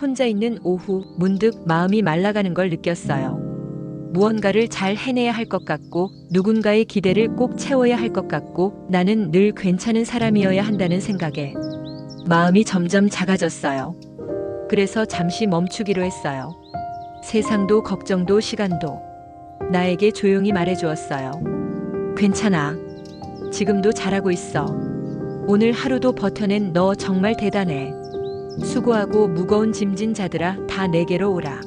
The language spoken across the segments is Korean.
혼자 있는 오후 문득 마음이 말라가는 걸 느꼈어요. 무언가를 잘 해내야 할 것 같고 누군가의 기대를 꼭 채워야 할 것 같고 나는 늘 괜찮은 사람이어야 한다는 생각에 마음이 점점 작아졌어요. 그래서 잠시 멈추기로 했어요. 세상도 걱정도 시간도 나에게 조용히 말해주었어요. 괜찮아. 지금도 잘하고 있어. 오늘 하루도 버텨낸 너 정말 대단해. 수고하고 무거운 짐진 자들아 다 내게로 오라.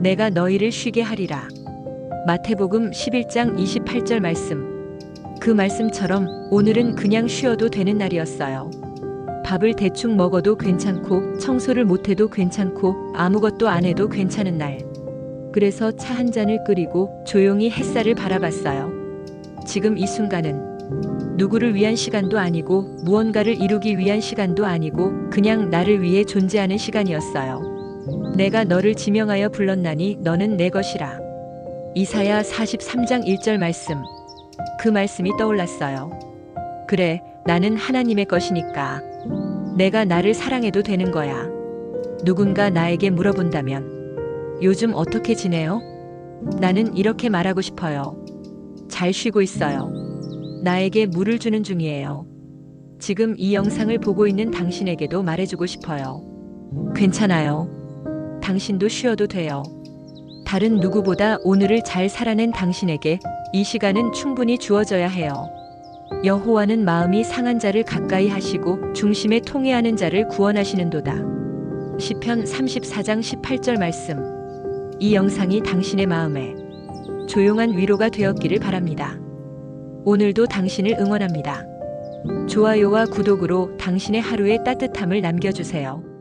내가 너희를 쉬게 하리라. 마태복음 11장 28절 말씀. 그 말씀처럼 오늘은 그냥 쉬어도 되는 날이었어요. 밥을 대충 먹어도 괜찮고 청소를 못해도 괜찮고 아무것도 안 해도 괜찮은 날. 그래서 차 한 잔을 끓이고 조용히 햇살을 바라봤어요. 지금 이 순간은 누구를 위한 시간도 아니고 무언가를 이루기 위한 시간도 아니고 그냥 나를 위해 존재하는 시간이었어요. 내가 너를 지명하여 불렀나니 너는 내 것이라. 이사야 43장 1절 말씀. 그 말씀이 떠올랐어요. 그래, 나는 하나님의 것이니까. 내가 나를 사랑해도 되는 거야. 누군가 나에게 물어본다면, 요즘 어떻게 지내요? 나는 이렇게 말하고 싶어요. 잘 쉬고 있어요. 나에게 물을 주는 중이에요. 지금 이 영상을 보고 있는 당신에게도 말해주고 싶어요. 괜찮아요. 당신도 쉬어도 돼요. 다른 누구보다 오늘을 잘 살아낸 당신에게 이 시간은 충분히 주어져야 해요. 여호와는 마음이 상한 자를 가까이 하시고 중심에 통회하는 자를 구원하시는도다. 시편 34장 18절 말씀. 이 영상이 당신의 마음에 조용한 위로가 되었기를 바랍니다. 오늘도 당신을 응원합니다. 좋아요와 구독으로 당신의 하루의 따뜻함을 남겨주세요.